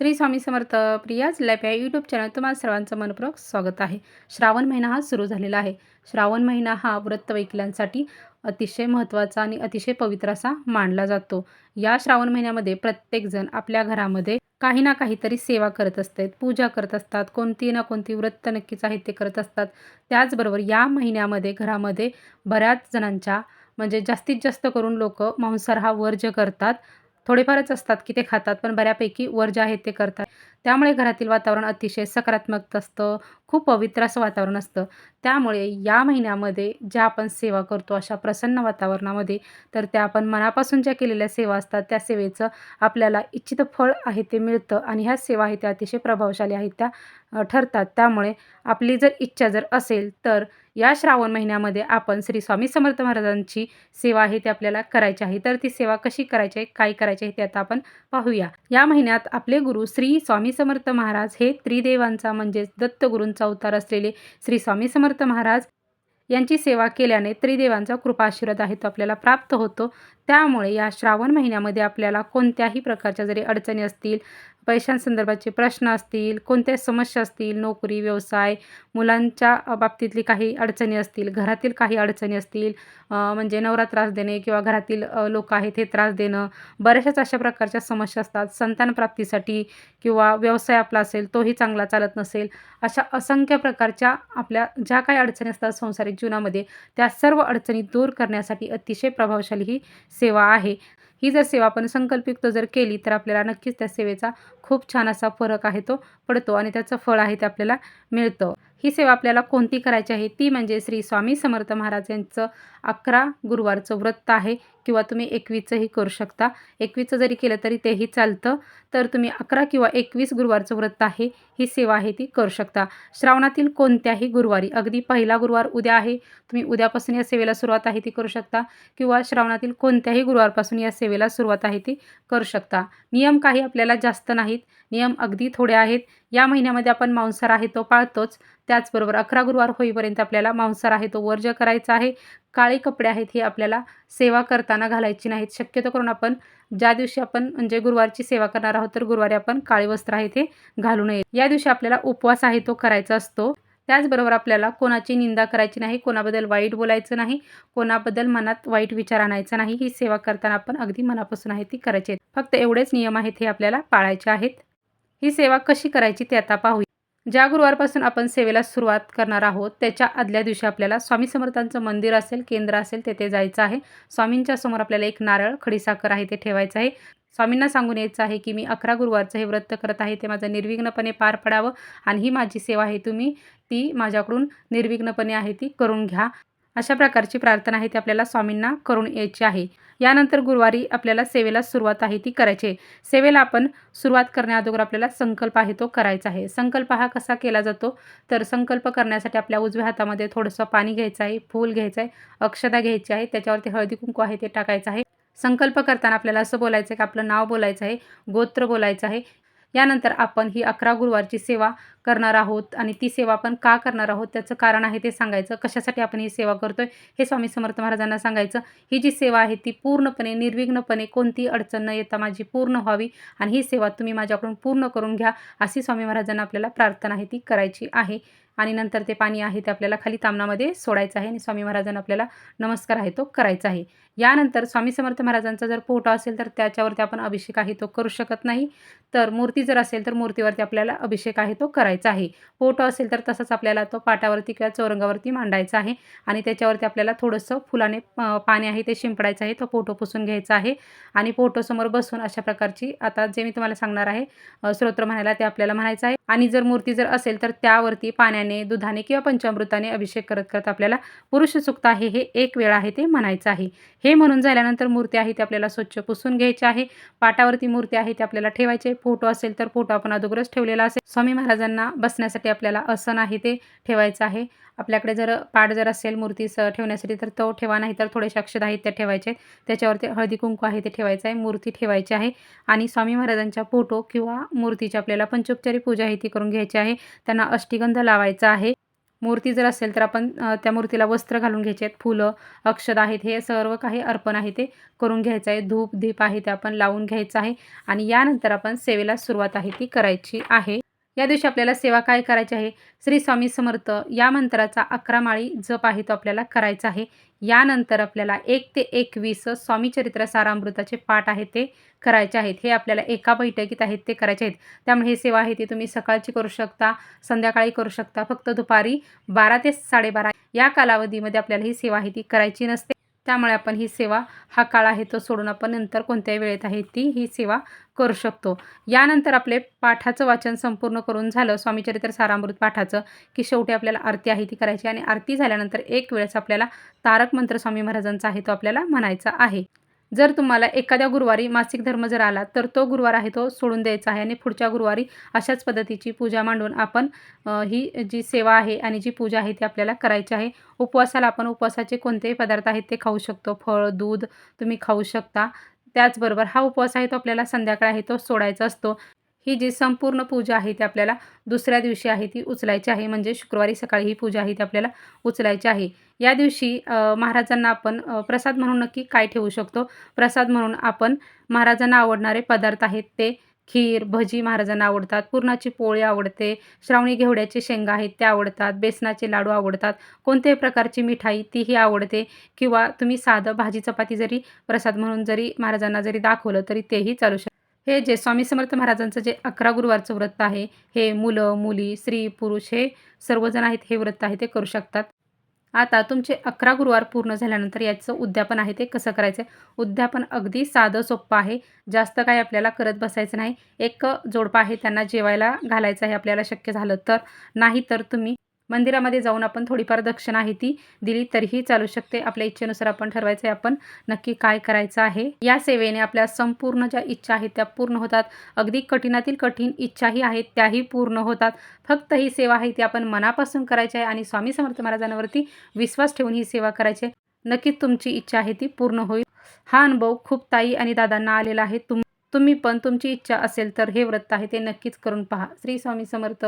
श्री स्वामी समर्थ प्रियाज लॅप या यूट्यूब चॅनल तुम्हाला सर्वांचं मनपूर्वक स्वागत आहे. श्रावण महिना हा सुरू झालेला आहे. श्रावण महिना हा व्रतवैकल्यांसाठी अतिशय महत्त्वाचा आणि अतिशय पवित्र असा मानला जातो. या श्रावण महिन्यामध्ये प्रत्येकजण आपल्या घरामध्ये काही ना काहीतरी सेवा करत असतात पूजा करत असतात कोणती ना कोणती व्रत नक्कीच आहे ते करत असतात. त्याचबरोबर या महिन्यामध्ये घरामध्ये बऱ्याच जणांच्या म्हणजे जास्तीत जास्त करून लोक मांसाहार हा वर्ज्य करतात. थोडेफारच असतात की ते खातात पण बऱ्यापैकी वर जे आहेत ते करतात. त्यामुळे घरातील वातावरण अतिशय सकारात्मक असतं. खूप पवित्र असं वातावरण असतं. त्यामुळे या महिन्यामध्ये ज्या आपण सेवा करतो अशा प्रसन्न वातावरणामध्ये तर त्या आपण मनापासून ज्या केलेल्या सेवा असतात त्या सेवेचं आपल्याला इच्छित फळ आहे ते मिळतं आणि ह्या सेवा आहेत त्या अतिशय प्रभावशाली आहेत त्या ठरतात. त्यामुळे आपली जर इच्छा जर असेल तर या श्रावण महिन्यामध्ये आपण श्री स्वामी समर्थ महाराजांची सेवा आहे ती आपल्याला करायची आहे. तर ती सेवा कशी करायची आहे काय करायची आहे ते आता आपण पाहूया. या महिन्यात आपले गुरु श्री स्वामी समर्थ महाराज हे त्रिदेवांचा म्हणजेच दत्तगुरूंचा अवतार असलेले श्री स्वामी समर्थ महाराज यांची सेवा केल्याने त्रिदेवांचा कृपा आशीर्वाद आहे तो आपल्याला प्राप्त होतो. त्यामुळे या श्रावण महिन्यामध्ये आपल्याला कोणत्याही प्रकारच्या जरी अडचणी असतील पैशांसंदर्भाचे प्रश्न असतील कोणत्या समस्या असतील नोकरी व्यवसाय मुलांच्या बाबतीतली काही अडचणी असतील घरातील काही अडचणी असतील म्हणजे नवरा त्रास देणे किंवा घरातील लोक आहेत हे त्रास देणं बऱ्याचशाच अशा प्रकारच्या समस्या असतात. संतान प्राप्तीसाठी किंवा व्यवसाय आपला असेल तोही चांगला चालत नसेल अशा असंख्य प्रकारच्या आपल्या ज्या काही अडचणी असतात संसारिक जीवनामध्ये त्या सर्व अडचणी दूर करण्यासाठी अतिशय प्रभावशाली ही सेवा आहे. ही जर सेवा आपण संकल्पयुक्त जर केली तर आपल्याला नक्कीच त्या सेवेचा खूप छान असा फरक आहे तो पडतो आणि त्याचं फळ आहे ते आपल्याला मिळतं. ही सेवा आपल्याला कोणती करायची आहे? ती म्हणजे श्री स्वामी समर्थ महाराज यांचं अकरा गुरुवारचं व्रत आहे किंवा तुम्ही एकवीसचंही करू शकता. एकवीसचं जरी केलं तरी तेही चालतं. तर तुम्ही अकरा किंवा एकवीस गुरुवारचं व्रत आहे ही सेवा आहे ती करू शकता. श्रावणातील कोणत्याही गुरुवारी अगदी पहिला गुरुवार उद्या आहे तुम्ही उद्यापासून या सेवेला सुरुवात आहे ती करू शकता. किंवा श्रावणातील कोणत्याही गुरुवारपासून या सेवेला सुरुवात आहे ती करू शकता. नियम काही आपल्याला जास्त नाहीत. नियम अगदी थोडे आहेत. या महिन्यामध्ये आपण मांसाहार आहे तो पाळतोच. त्याचबरोबर अकरा गुरुवार होईपर्यंत आपल्याला मांसाहार आहे तो वर्ज्य करायचा आहे. काळे कपडे आहेत हे आपल्याला सेवा करताना घालायची नाहीत. शक्यतो करून आपण ज्या दिवशी आपण म्हणजे गुरुवारची सेवा करणार आहोत तर गुरुवारी आपण काळे वस्त्र आहे ते घालू नये या दिवशी आपल्याला उपवास आहे तो करायचा असतो. त्याचबरोबर आपल्याला कोणाची निंदा करायची नाही कोणाबद्दल वाईट बोलायचं नाही कोणाबद्दल मनात वाईट विचार आणायचा नाही ही सेवा करताना आपण अगदी मनापासून आहे ती करायची फक्त एवढेच नियम आहेत हे आपल्याला पाळायचे आहेत. ही सेवा कशी करायची ते आता पाहूया. ज्या गुरुवारपासून आपण सेवेला सुरुवात करणार आहोत त्याच्या आदल्या दिवशी आपल्याला स्वामी समर्थांचं मंदिर असेल केंद्र असेल तेथे जायचं आहे. स्वामींच्या समोर आपल्याला एक नारळ खडीसाखर आहे ते ठेवायचं आहे. स्वामींना सांगून यायचं आहे की मी अकरा गुरुवारचं हे व्रत करत आहे ते माझं निर्विघ्नपणे पार पडावं आणि ही माझी सेवा आहे. तुम्ही ती माझ्याकडून निर्विघ्नपणे आहे ती करून घ्या. अशा प्रकारची प्रार्थना आहे ती आपल्याला स्वामींना करून यायची आहे. यानंतर गुरुवारी आपल्याला सेवेला सुरुवात आहे ती करायची आहे. सेवेला आपण सुरुवात करण्याअगोदर आपल्याला संकल्प आहे तो करायचा आहे. संकल्प हा कसा केला जातो? तर संकल्प करण्यासाठी आपल्या उजव्या हातामध्ये थोडंसं पाणी घ्यायचं आहे फूल घ्यायचं आहे अक्षता घ्यायची आहे त्याच्यावरती हळदी कुंकू आहे ते टाकायचं आहे. संकल्प करताना आपल्याला असं बोलायचं आहे की आपलं नाव बोलायचं आहे गोत्र बोलायचं आहे यानंतर आपण ही अकरा गुरुवारची सेवा करणार आहोत आणि ती सेवा आपण का करणार आहोत? त्याचं कारण आहे ते सांगायचं. कशासाठी आपण ही सेवा करतोय? हे स्वामी समर्थ महाराजांना सांगायचं. ही जी सेवा आहे ती पूर्णपणे निर्विघ्नपणे कोणती अडचण न येता माझी पूर्ण व्हावी आणि ही सेवा तुम्ही माझ्याकडून पूर्ण करून घ्या अशी स्वामी महाराजांना आपल्याला प्रार्थना आहे ती करायची आहे. आणि नंतर ते पाणी आहे ते आपल्याला खाली तामणामध्ये सोडायचं आहे आणि स्वामी महाराजांना आपल्याला नमस्कार आहे तो करायचा आहे. यानंतर स्वामी समर्थ महाराजांचा जर फोटो असेल तर त्याच्यावरती आपण अभिषेक आहे तो करू शकत नाही. तर मूर्ती जर असेल तर मूर्तीवरती आपल्याला अभिषेक आहे तो करायचा आहे. फोटो असेल तर तसंच आपल्याला तो पाटावरती किंवा चौरंगावरती मांडायचा आहे आणि त्याच्यावरती आपल्याला थोडंसं फुलाने पाणी आहे ते शिंपडायचं आहे. तो फोटो पुसून घ्यायचा आहे आणि फोटोसमोर बसून अशा प्रकारची आता जे मी तुम्हाला सांगणार आहे स्तोत्र म्हणायला ते आपल्याला म्हणायचं आहे. आणि जर मूर्ती जर असेल तर त्यावरती पाण्याने दुधाने किंवा पंचामृताने अभिषेक करत करत आपल्याला पुरुष सुक्त आहे हे एक वेळ आहे ते म्हणायचं आहे. हे म्हणून झाल्यानंतर मूर्ती आहे ती आपल्याला स्वच्छ पुसून घ्यायची आहे. पाटावरती मूर्ती आहे ती आपल्याला ठेवायचे फोटो असेल तर फोटो आपण अगोदरच ठेवलेला असेल. स्वामी महाराजांना बसण्यासाठी आपल्याला आसन आहे ते ठेवायचं आहे. आपल्याकडे जर पाठ जर असेल मूर्ती स ठेवण्यासाठी तर तो ठेवा नाही तर थोडेसे अक्षद आहेत ते ठेवायचे. त्याच्यावरती हळदी कुंकू आहे ते ठेवायचं आहे मूर्ती ठेवायची आहे. आणि स्वामी महाराजांच्या फोटो किंवा मूर्तीची आपल्याला पंचोपचारी पूजा आहे ती करून घ्यायची आहे. त्यांना अष्टिगंध लावायचा आहे. मूर्ती जर असेल तर आपण त्या मूर्तीला वस्त्र घालून घ्यायचे आहेत. फुलं अक्षद आहेत हे सर्व काही अर्पण आहे ते करून घ्यायचं आहे. धूप दीप आहे ते आपण लावून घ्यायचं आहे. आणि यानंतर आपण सेवेला सुरुवात आहे ती करायची आहे. या दिवशी आपल्याला सेवा काय करायची आहे? श्री स्वामी समर्थ या मंत्राचा अकरा माळी जप आहे तो आपल्याला करायचा आहे. यानंतर आपल्याला एक ते एकवीस स्वामी चरित्र सारामृताचे पाठ आहे ते करायचे आहेत. हे आपल्याला एका बैठकीत आहेत ते करायचे आहेत. त्यामुळे हे सेवा आहे ती तुम्ही सकाळची करू शकता संध्याकाळी करू शकता. फक्त दुपारी बारा ते साडेबारा या कालावधीमध्ये आपल्याला ही सेवा आहे ती करायची नसते. त्यामुळे आपण ही सेवा हा काळ आहे तो सोडून आपण नंतर कोणत्याही वेळेत आहे ती ही सेवा करू शकतो. यानंतर आपले पाठाचं वाचन संपूर्ण करून झालं. स्वामीचरित्र सारामृत पाठाचं की शेवटी आपल्याला आरती आहे ती करायची. आणि आरती झाल्यानंतर एक वेळेस आपल्याला तारक मंत्र स्वामी महाराजांचा आहे तो आपल्याला म्हणायचा आहे. जर तुम्हाला एखाद्या गुरुवारी मासिक धर्म जर आला तर तो गुरुवार आहे तो सोडून द्यायचा आहे आणि पुढच्या गुरुवारी अशाच पद्धतीची पूजा मांडून आपण ही जी सेवा आहे आणि जी पूजा आहे ती आपल्याला करायची आहे. उपवासाला आपण उपवासाचे कोणतेही पदार्थ आहेत ते खाऊ शकतो. फळ दूध तुम्ही खाऊ शकता. त्याचबरोबर हा उपवास आहे तो आपल्याला संध्याकाळ आहे तो सोडायचा असतो. ही जी संपूर्ण पूजा आहे ती आपल्याला दुसऱ्या दिवशी आहे ती उचलायची आहे. म्हणजे शुक्रवारी सकाळी ही पूजा आहे ती आपल्याला उचलायची आहे. या दिवशी महाराजांना आपण प्रसाद म्हणून नक्की काय ठेवू शकतो? प्रसाद म्हणून आपण महाराजांना आवडणारे पदार्थ आहेत ते खीर भजी महाराजांना आवडतात. पुरणाची पोळी आवडते श्रावणी घेवड्याचे शेंगा आहेत त्या आवडतात बेसनाचे लाडू आवडतात कोणत्याही प्रकारची मिठाई तीही आवडते किंवा तुम्ही साधं भाजी चपाती जरी प्रसाद म्हणून जरी महाराजांना जरी दाखवलं तरी तेही चालू शकतं. हे जे स्वामी समर्थ महाराजांचं जे अकरा गुरुवारचं व्रत आहे हे मुलं मुली स्त्री पुरुष हे सर्वजण आहेत हे व्रत आहे ते करू शकतात. आता तुमचे अकरा गुरुवार पूर्ण झाल्यानंतर याचं उद्यापन आहे ते कसं करायचं आहे उद्यापन अगदी साधं सोपं आहे. जास्त काही आपल्याला करत बसायचं नाही. एक जोडपा आहे त्यांना जेवायला घालायचं आहे आपल्याला शक्य झालं तर. नाही तर तुम्ही मंदिरामध्ये जाऊन आपण थोडीफार दक्षिणा आहे ती दिली तरीही चालू शकते. आपल्या इच्छेनुसार आपण ठरवायचं आहे आपण नक्की काय करायचं आहे. या सेवेने आपल्या संपूर्ण ज्या इच्छा आहेत त्या पूर्ण होतात. अगदी कठीणातील कठीण इच्छाही आहेत त्याही पूर्ण होतात. फक्त ही सेवा आहे ती आपण मनापासून करायची आहे आणि स्वामी समर्थ महाराजांवरती विश्वास ठेवून ही सेवा करायची आहे. नक्कीच तुमची इच्छा आहे ती पूर्ण होईल. हा अनुभव खूप ताई आणि दादांना आलेला आहे. तुम तुम्ही पण तुमची इच्छा असेल तर हे व्रत आहे ते नक्कीच करून पहा. श्री स्वामी समर्थ.